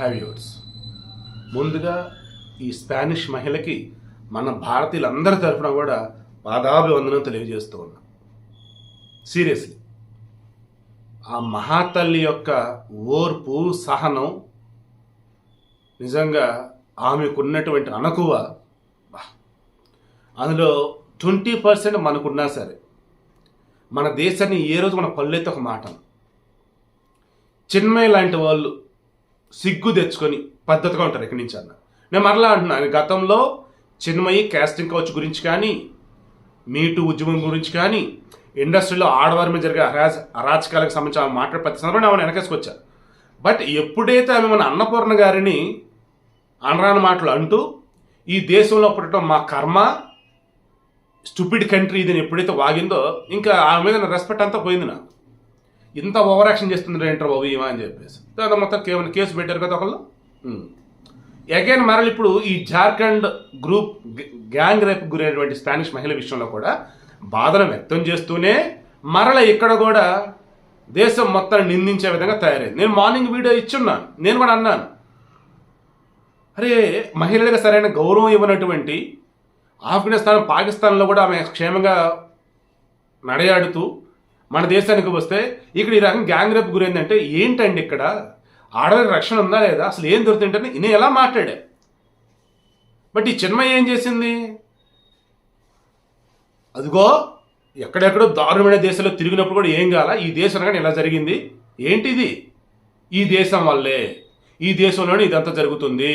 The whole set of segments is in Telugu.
హ్యావ్యూర్స్ ముందుగా ఈ స్పానిష్ మహిళకి మన భారతీయులందరి తరఫున కూడా పాదాభివందనం తెలియజేస్తూ ఉన్నాం. సీరియస్లీ ఆ మహాతల్లి యొక్క ఓర్పు సహనం నిజంగా ఆమెకున్నటువంటి అనకువ అందులో ట్వంటీ పర్సెంట్ మనకున్నా సరే మన దేశాన్ని ఏ రోజు మన పల్లెత్తి ఒక మాట చిన్మయ్య లాంటి వాళ్ళు సిగ్గు తెచ్చుకొని పద్ధతిగా ఉంటారు ఇక్కడి నుంచి అన్న. నేను మరలా అంటున్నాను గతంలో చిన్మయి క్యాస్టింగ్ కౌచ్ గురించి కానీ మీటు ఉద్యమం గురించి కానీ ఇండస్ట్రీలో ఆడవారి మీద జరిగే అరాజ అరాచకాలకు సంబంధించి ఆమె మాట్లాడే ప్రతి సందర్భంలో ఆమె వెనకేసుకొచ్చారు బట్ ఎప్పుడైతే ఆమె మన అన్నపూర్ణ గారిని అనరాని మాటలు అంటూ ఈ దేశంలో పుట్టడం మా కర్మ స్టూపిడ్ కంట్రీ ఇది ఎప్పుడైతే వాగిందో ఇంకా ఆమె మీద రెస్పెక్ట్ అంతా పోయింది నాకు. ఇంత ఓవర్ యాక్షన్ చేస్తుంది ఏంటర్ బాబు ఏమా అని చెప్పేసి. తర్వాత మొత్తం కేవలం కేసు పెట్టారు కదా ఒకళ్ళు. అగైన్ మరలు ఇప్పుడు ఈ జార్ఖండ్ గ్రూప్ గ్యాంగ్ రేప్ గురైనటువంటి స్పానిష్ మహిళ విషయంలో కూడా బాధను వ్యక్తం చేస్తూనే మరల ఇక్కడ కూడా దేశం మొత్తం నిందించే విధంగా తయారైంది. నేను మార్నింగ్ వీడియో ఇచ్చున్నాను. నేను కూడా అన్నాను. అరే మహిళలకు సరైన గౌరవం ఇవ్వనటువంటి ఆఫ్ఘనిస్తాన్ పాకిస్తాన్లో కూడా ఆమె క్షేమంగా నడయాడుతూ మన దేశానికి వస్తే ఇక్కడ ఈ రకం గ్యాంగ్ రేప్ గురైందంటే ఏంటండి ఇక్కడ? ఆడవారికి రక్షణ ఉందా లేదా? అసలు ఏం దొరుకుతుంటే నేను ఎలా మాట్లాడా? బట్ ఈ చిన్మయ్య ఏం చేసింది? అదిగో ఎక్కడెక్కడో దారుణమైన దేశంలో తిరిగినప్పుడు కూడా ఏం కాల? ఈ దేశం కానీ ఇలా జరిగింది. ఏంటిది? ఈ దేశం వల్లే. ఈ దేశంలోనే ఇదంతా జరుగుతుంది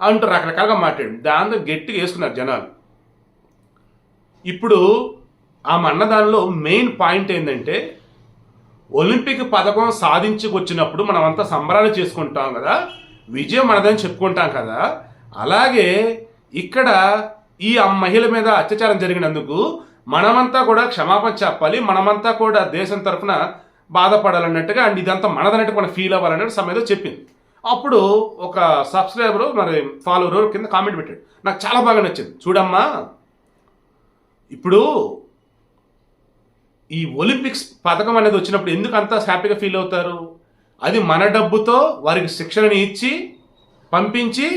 అంటూ రకరకాలుగా మాట్లాడు దాంతో గట్టిగా వేసుకున్నారు జనాలు. ఇప్పుడు ఆ అన్నదానిలో మెయిన్ పాయింట్ ఏంటంటే ఒలింపిక్ పథకం సాధించుకొచ్చినప్పుడు మనం అంతా సంబరాలు చేసుకుంటాం కదా విజయం మనదని చెప్పుకుంటాం కదా. అలాగే ఇక్కడ ఈ ఆ మహిళ మీద అత్యాచారం జరిగినందుకు మనమంతా కూడా క్షమాపణ చెప్పాలి మనమంతా కూడా దేశం తరఫున బాధపడాలన్నట్టుగా అండ్ ఇదంతా మనదన్నట్టు మనం ఫీల్ అవ్వాలన్నట్టు సమయంలో చెప్పింది. అప్పుడు ఒక సబ్స్క్రైబరు మరి ఫాలోవర్ కింద కామెంట్ పెట్టాడు. నాకు చాలా బాగా నచ్చింది. చూడమ్మా ఇప్పుడు ఈ ఒలింపిక్స్ పథకం అనేది వచ్చినప్పుడు ఎందుకు అంత హ్యాపీగా ఫీల్ అవుతారు? అది మన డబ్బుతో వారికి శిక్షణని ఇచ్చి పంపించి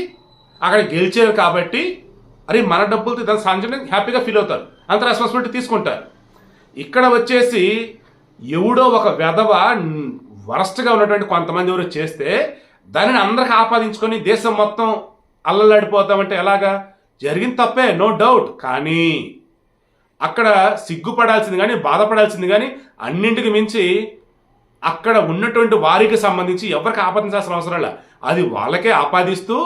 అక్కడ గెలిచారు కాబట్టి అరే మన డబ్బులతో దాన్ని సాధించడానికి హ్యాపీగా ఫీల్ అవుతారు. అంత రెస్పాన్సిబిలిటీ తీసుకుంటారు. ఇక్కడ వచ్చేసి ఎవడో ఒక వెధవ వరస్ట్గా ఉన్నటువంటి కొంతమంది ఎవరు చేస్తే దానిని అందరికి ఆపాదించుకొని దేశం మొత్తం అల్లలాడిపోతామంటే ఎలాగా? జరిగింది తప్పే నో డౌట్ కానీ అక్కడ సిగ్గుపడాల్సింది కానీ బాధపడాల్సింది కానీ అన్నింటికి మించి అక్కడ ఉన్నటువంటి వారికి సంబంధించి ఎవరికి ఆపాదించాల్సిన అవసరం లే. అది వాళ్ళకే ఆపాదిస్తూ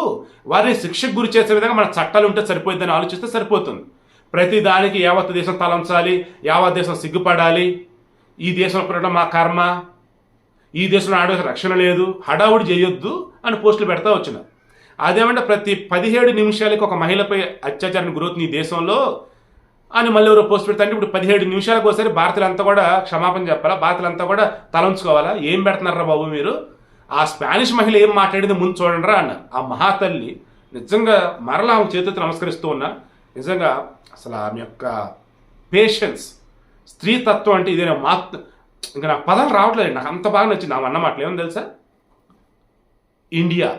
వారిని శిక్షకు గురి చేసే విధంగా మన చట్టాలు ఉంటే సరిపోతుందని ఆలోచిస్తే సరిపోతుంది. ప్రతి దానికి యావత్ దేశం తలంచాలి యావత్ దేశం సిగ్గుపడాలి. ఈ దేశంలో పుట్టడం మా కర్మ. ఈ దేశంలో ఆడవాళ్ళకి రక్షణ లేదు. హడావుడి చేయొద్దు అని పోస్టులు పెడతా వచ్చిన. అదేమంటే ప్రతి పదిహేడు నిమిషాలకి ఒక మహిళపై అత్యాచారానికి గురవుతుంది ఈ దేశంలో అని మళ్ళీ ఎవరో పోస్ట్ పెడతా అంటే ఇప్పుడు పదిహేడు నిమిషాలకు ఒకసారి భారతీయులంతా కూడా క్షమాపణ చెప్పాలా? భారతీయులంతా కూడా తలంచుకోవాలా? ఏం పెడుతున్నారా బాబు మీరు? ఆ స్పానిష్ మహిళ ఏం మాట్లాడింది ముందు చూడండి రా అన్నారు ఆ మహాతల్లి నిజంగా మరలా ఆమె చేతులతో నమస్కరిస్తూ ఉన్నా నిజంగా అసలు ఆమె యొక్క పేషెన్స్ స్త్రీతత్వం అంటే ఇదే మా ఇంకా నాకు పదాలు రావట్లేదు. నాకు అంత బాగా నచ్చింది. ఆమె అన్నమాట ఏమని తెలుసా? ఇండియా.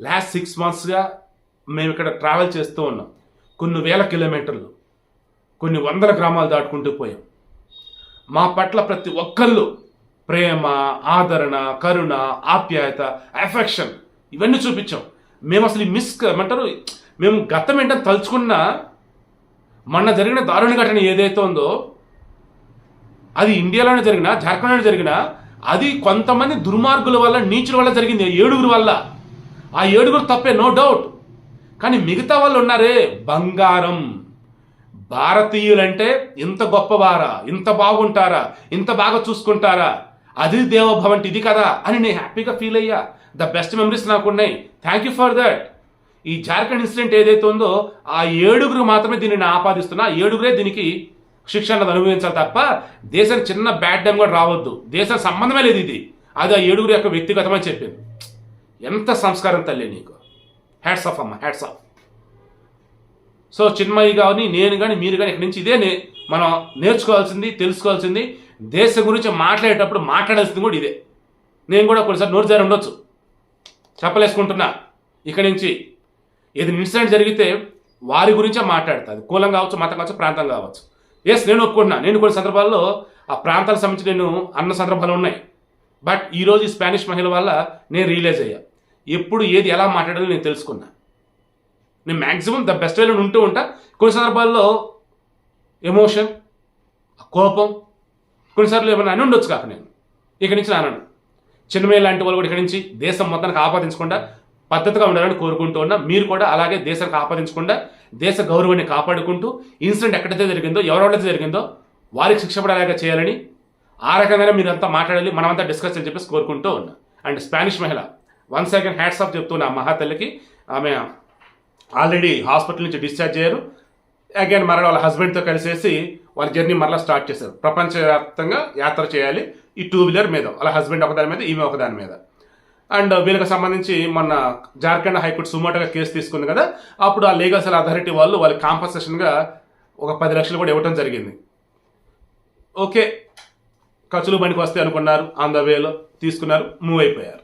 లాస్ట్ సిక్స్ మంత్స్గా మేము ఇక్కడ ట్రావెల్ చేస్తూ ఉన్నాం. కొన్ని వేల కిలోమీటర్లు కొన్ని వందల గ్రామాలు దాటుకుంటూ పోయాం. మా పట్ల ప్రతి ఒక్కళ్ళు ప్రేమ ఆదరణ కరుణ ఆప్యాయత అఫెక్షన్ ఇవన్నీ చూపించాం. మేము అసలు మిస్ ఏమంటారు? మేము గతం ఏంటని తలుచుకున్నా మొన్న జరిగిన దారుణ ఘటన ఏదైతే ఉందో అది ఇండియాలోనే జరిగినా జార్ఖండ్లోనే జరిగినా అది కొంతమంది దుర్మార్గుల వల్ల నీచుల వల్ల జరిగింది ఏడుగురు వల్ల. ఆ ఏడుగురు తప్పే నో డౌట్ కానీ మిగతా వాళ్ళు ఉన్నారే బంగారం. భారతీయులంటే ఇంత గొప్పవారా ఇంత బాగుంటారా ఇంత బాగా చూసుకుంటారా? అది దేవభవంటి ఇది కదా అని నేను హ్యాపీగా ఫీల్ అయ్యా. ద బెస్ట్ మెమరీస్ నాకు ఉన్నాయి థ్యాంక్ యూ ఫర్ దట్. ఈ జార్ఖండ్ ఇన్సిడెంట్ ఏదైతే ఉందో ఆ ఏడుగురు మాత్రమే దీనిని ఆపాదిస్తున్నా. ఏడుగురే దీనికి శిక్ష అన్నది అనుభవించాలి తప్ప దేశం చిన్న బ్యాడ్ డైమ్ కూడా రావద్దు. దేశం సంబంధమే లేదు ఇది. అది ఆ ఏడుగురు యొక్క వ్యక్తిగతమని చెప్పింది. ఎంత సంస్కారం తల్లి నీకు? హ్యాట్స్ ఆఫ్ అమ్మ హ్యాట్స్ ఆఫ్ సో చిన్మయి కానీ నేను కానీ మీరు కానీ ఇక్కడి నుంచి ఇదే మనం నేర్చుకోవాల్సింది తెలుసుకోవాల్సింది. దేశం గురించి మాట్లాడేటప్పుడు మాట్లాడాల్సింది కూడా ఇదే. నేను కూడా కొన్నిసార్లు నోరు జారి ఉండొచ్చు. చెప్పలేసుకుంటున్నా. ఇక్కడి నుంచి ఏది ఇన్సిడెంట్ జరిగితే వారి గురించే మాట్లాడుతుంది. కులం కావచ్చు మతం కావచ్చు ప్రాంతం కావచ్చు. ఎస్ నేను ఒప్పుకుంటున్నా. నేను కొన్ని సందర్భాల్లో ఆ ప్రాంతాలకు సంబంధించి నేను అన్న సందర్భాలు ఉన్నాయి. బట్ ఈరోజు ఈ స్పానిష్ మహిళ వల్ల నేను రియలైజ్ అయ్యా. ఎప్పుడు ఏది ఎలా మాట్లాడాలో నేను తెలుసుకున్నా. నేను మ్యాక్సిమం ద బెస్ట్ వేలో ఉంటూ ఉంటా. కొన్ని సందర్భాల్లో ఎమోషన్ కోపం కొన్నిసార్లు ఏమైనా అని ఉండొచ్చు కాక నేను. ఇక్కడి నుంచి నానను చిన్నమే లాంటి వాళ్ళు కూడా ఇక్కడి నుంచి దేశం మొత్తానికి ఆపాదించకుండా పద్ధతిగా ఉండాలని కోరుకుంటూ ఉన్నా. మీరు కూడా అలాగే దేశానికి ఆపాదించకుండా దేశ గౌరవాన్ని కాపాడుకుంటూ ఇన్సిడెంట్ ఎక్కడైతే జరిగిందో ఎవరెవరైతే జరిగిందో వారికి శిక్ష పడేలాగా చేయాలని ఆ రకంగానే మీరంతా మాట్లాడాలి మనమంతా డిస్కస్ అని చెప్పేసి కోరుకుంటూ ఉన్నా. అండ్ స్పానిష్ మహిళ వన్ సెకండ్ హ్యాట్స్ ఆఫ్ చెప్తున్నా ఆ మహాతల్లికి. ఆమె ఆల్రెడీ హాస్పిటల్ నుంచి డిశ్చార్జ్ అయ్యారు. అగైన్ మరలా వాళ్ళ హస్బెండ్తో కలిసేసి వాళ్ళ జర్నీ మరలా స్టార్ట్ చేశారు. ప్రపంచవ్యాప్తంగా యాత్ర చేయాలి. ఈ టూ వీలర్ మీద వాళ్ళ హస్బెండ్ ఒకదాని మీద ఈమె ఒకదాని మీద. అండ్ వీళ్ళకి సంబంధించి మొన్న జార్ఖండ్ హైకోర్టు సుమోటోగా కేసు తీసుకుంది కదా అప్పుడు ఆ లీగల్ సెల్ అథారిటీ వాళ్ళు వాళ్ళకి కాంపన్సేషన్గా ఒక పది లక్షలు కూడా ఇవ్వడం జరిగింది. ఓకే ఖర్చులు పనికి వస్తాయి అనుకున్నారు. ఆన్ ద వేలో తీసుకున్నారు. మూవ్ అయిపోయారు.